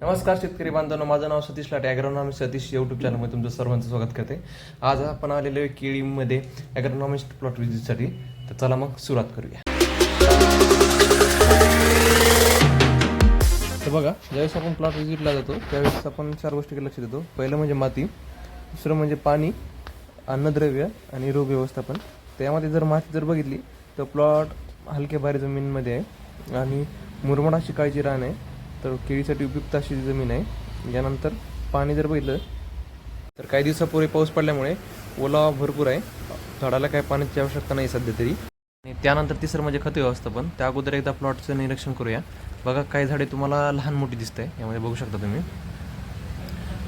नमस्कार शेतकरी बांधवांनो माझं नाव सतीश लाटे ॲग्रोनॉमी सतीश यूट्यूब चॅनलमध्ये तुमचं सर्वांचं स्वागत करते. आज आपण आलेलो आहे केळीमध्ये ॲग्रोनॉमिस्ट प्लॉट विजिटसाठी तर चला मग सुरुवात करूया. तर बघा ज्यावेळेस आपण प्लॉट विजिटला जातो त्यावेळेस आपण चार गोष्टीकडे लक्ष देतो. पहिलं म्हणजे माती दुसरं म्हणजे पाणी अन्नद्रव्य आणि रोग व्यवस्थापन. त्यामध्ये जर माती जर बघितली तर प्लॉट हलक्या भारी जमीनमध्ये आहे आणि मुरमडाची काळजी रान आहे तर केळीसाठी उपयुक्त अशी जमीन आहे यानंतर पाणी जर बघितलं तर काही दिवसापूर्वी पाऊस पडल्यामुळे ओलावा भरपूर आहे. झाडाला काय पाण्याची आवश्यकता नाही सध्या तरी. आणि त्यानंतर तिसरं म्हणजे खत व्यवस्थापन. त्या अगोदर एकदा प्लॉटचं निरीक्षण करूया. बघा काही झाडे तुम्हाला लहान मोठी दिसत आहे यामध्ये बघू शकता तुम्ही.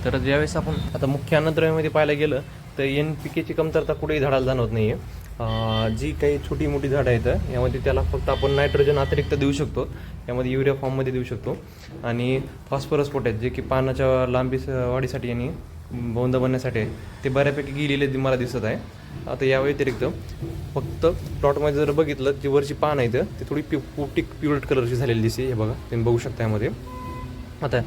तर ज्यावेळेस आपण आता मुख्य अन्नद्रव्यामध्ये पाहायला गेलं तर एन पी केची कमतरता कुठेही झाडाला जाणवत नाही आहे जी काही छोटी मोठी झाडं आहेत यामध्ये त्याला फक्त आपण नायट्रोजन अतिरिक्त देऊ शकतो. यामध्ये युरिया फॉर्ममध्ये देऊ शकतो. आणि फॉस्फरस पोटॅश जे की पानाच्या लांबी वाढीसाठी आणि बोंद बनण्यासाठी ते बऱ्यापैकी गेलेले मला दिसत आहे. आता या व्यतिरिक्त फक्त प्लॉटमध्ये जर बघितलं जी वरची पान आहेत ते थोडी पि पोटिक पिवळट कलरची झालेली दिसते. हे बघा तुम्ही बघू शकता यामध्ये. आता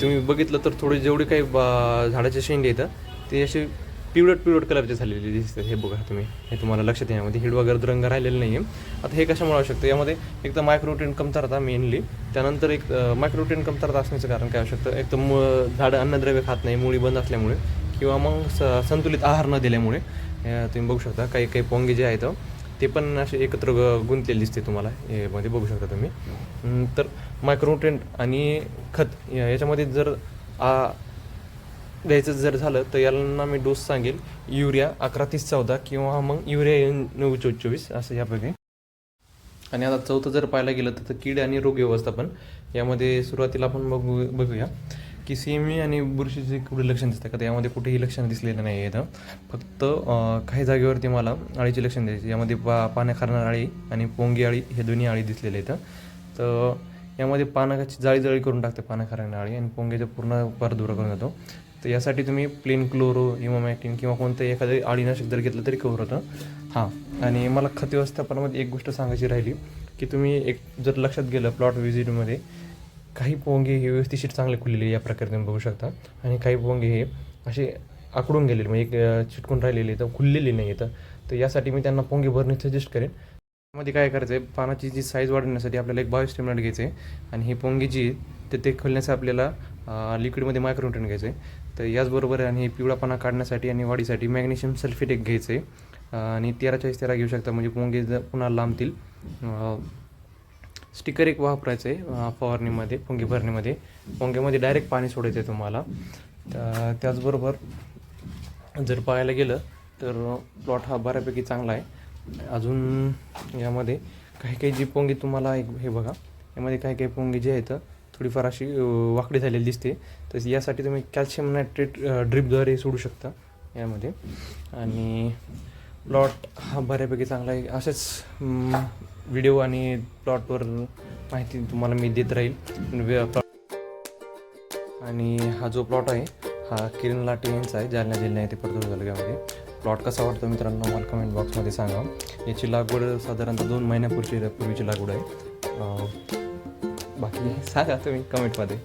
तुम्ही बघितलं तर थोडे जेवढे काही बा- झाडाचे शेंडे आहेत ते असे पिवळट पिवळट कलरचे झालेले दिसतात हे बघा तुम्ही. हे तुम्हाला लक्षात यामध्ये हिडवा गर्द रंग राहिलेला नाही आहे आता हे कशामुळे असू शकतं? यामध्ये एक तर मायक्रोट्रेन कमतरता मेनली त्यानंतर एक मायक्रोट्रेन कमतरता असण्याचं कारण काय असू शकतं? एक तर झाडं अन्नद्रव्य खात नाही मुळी बंद असल्यामुळे किंवा मग स संतुलित आहार न दिल्यामुळे. तुम्ही बघू शकता. काही काही पोंगे जे आहेत ते पण असे एकत्र ग- गुंतलेले दिसते तुम्हाला. यामध्ये बघू शकता तुम्ही. तर मायक्रोट्रेंट आणि खत या- याच्यामध्ये जर आ, द्यायचं जर झालं तर यांना मी डोस सांगेल. युरिया अकरा तीस चौदा किंवा मग युरिया नऊ चो चोवीस असं यापैकी. आणि आता चौथं जर पाहायला गेलं तर कीड आणि रोग व्यवस्थापन यामध्ये सुरुवातीला आपण बघू बघूया की सेमी आणि बुरशीचे कुठे लक्षण दिसतं का? यामध्ये कुठेही लक्षण दिसलेलं नाही आहे फक्त काही जागेवरती मला अळीचे लक्षण द्यायचे यामध्ये पा पाण्या खाणार अळी आणि पोंगी अळी हे दोन्ही अळी दिसलेले आहेत. तर यामध्ये पानाची जाळी जाळी करून टाकते पाना खाणाऱ्या अळी आणि पोंग्याचा पूर्ण पारदुरा करून जातो. तर यासाठी तुम्ही प्लेन क्लोरो इमोमॅक्टिन किंवा कोणतंही एखादं आळीनाशक जर घेतलं तरी कवर होतं. हां. आणि मला खत व्यवस्थापनामध्ये एक गोष्ट सांगायची राहिली की तुम्ही एक जर लक्षात गेलं प्लॉट व्हिजिटमध्ये काही पोंगे हे व्यवस्थिशीर चांगले खुललेले या प्रकारे तुम्ही बघू शकता. आणि काही पोंगे हे असे आकडून गेलेले म्हणजे एक चिटकून राहिलेले तर खुललेले नाही तर तर यासाठी मी त्यांना पोंगे भरणे सजेस्ट करेन. मध्ये काय करायचं आहे पानाची जी साईज वाढवण्यासाठी आपल्याला एक बायो स्टिम्युलेंट घ्यायचं आहे. आणि ही पोंगी जी ते ते खोलण्यासाठी आपल्याला लिक्विडमध्ये मायक्रोन्यूटन घ्यायचं आहे. तर याचबरोबर आणि पिवळापणा काढण्यासाठी आणि वाढीसाठी मॅग्नेशियम सल्फेट एक घ्यायचं आहे आणि तेरा चाळीस तेरा घेऊ शकता म्हणजे पोंगे जर पुन्हा लांबतील. स्टिकर एक वापरायचं आहे फवारणीमध्ये पोंगे भरणीमध्ये. पोंग्यामध्ये डायरेक्ट पाणी सोडायचं आहे तुम्हाला. तर त्याचबरोबर जर पाहायला गेलं तर प्लॉट हा बऱ्यापैकी चांगला आहे. अजून यामध्ये काही काही जी पोंगी तुम्हाला एक हे बघा. यामध्ये काही काही पोंगी जे आहेत थोडीफार अशी वाकडी झालेली दिसते. तर यासाठी तुम्ही कॅल्शियम नायट्रेट ड्रिपद्वारे सोडू शकता यामध्ये. आणि प्लॉट हा बऱ्यापैकी चांगला आहे. असेच व्हिडिओ आणि प्लॉटवर माहिती तुम्हाला मी देत राहील. आणि हा जो प्लॉट आहे हा किरण लाटे यांचा आहे. जालना जिल्हा आहे परतूर तालुक्यामध्ये. प्लॉट कसा वाटतो मित्रांनो मला कमेंट बॉक्समध्ये सांगा. याची लागवड साधारणतः दोन महिन्यापूर्वी पूर्वीची लागवड आहे. बाकी सांगा तुम्ही कमेंटमध्ये